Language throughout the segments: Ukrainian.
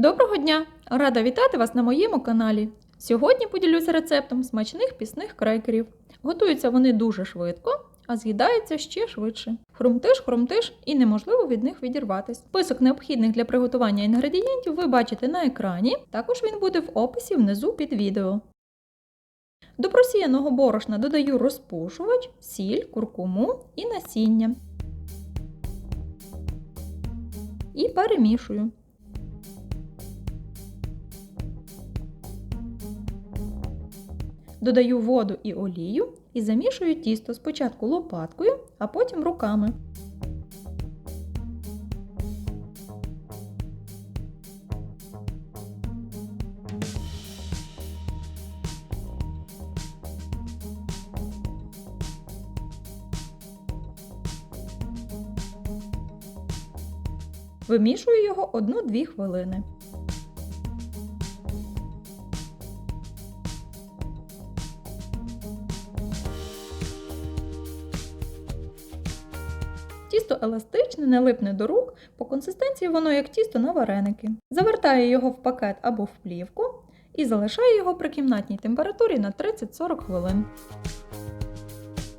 Доброго дня! Рада вітати вас на моєму каналі. Сьогодні поділюся рецептом смачних пісних крекерів. Готуються вони дуже швидко, а з'їдаються ще швидше. Хрумтиш, хрумтиш і неможливо від них відірватись. Список необхідних для приготування інгредієнтів ви бачите на екрані, також він буде в описі внизу під відео. До просіяного борошна додаю розпушувач, сіль, куркуму і насіння. І перемішую. Додаю воду і олію і замішую тісто спочатку лопаткою, а потім руками. Вимішую його 1-2 хвилини. Тісто еластичне, не липне до рук, по консистенції воно як тісто на вареники. Завертаю його в пакет або в плівку і залишаю його при кімнатній температурі на 30-40 хвилин.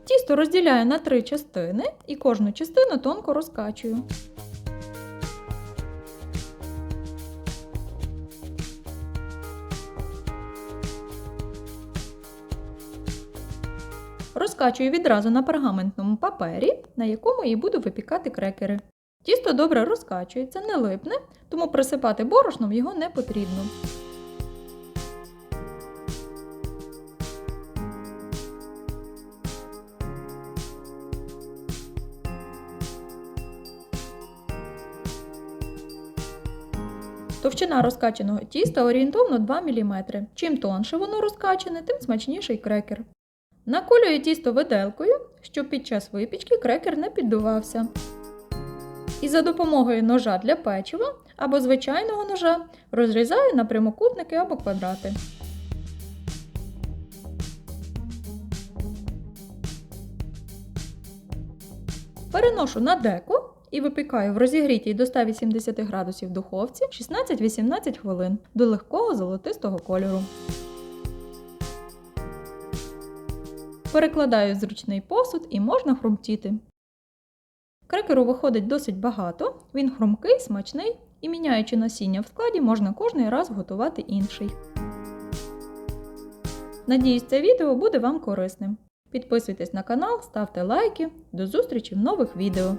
Тісто розділяю на три частини і кожну частину тонко розкачую. Розкачую відразу на пергаментному папері, на якому і буду випікати крекери. Тісто добре розкачується, не липне, тому присипати борошном його не потрібно. Товщина розкачаного тіста орієнтовно 2 мм. Чим тонше воно розкачане, тим смачніший крекер. Наколюю тісто виделкою, щоб під час випічки крекер не піддувався. І за допомогою ножа для печива або звичайного ножа розрізаю на прямокутники або квадрати. Переношу на деко і випікаю в розігрітій до 180 градусів духовці 16-18 хвилин до легкого золотистого кольору. Перекладаю зручний посуд і можна хрумтіти. Крекеру виходить досить багато, він хрумкий, смачний і міняючи насіння в складі, можна кожний раз готувати інший. Надіюсь, це відео буде вам корисним. Підписуйтесь на канал, ставте лайки. До зустрічі в нових відео!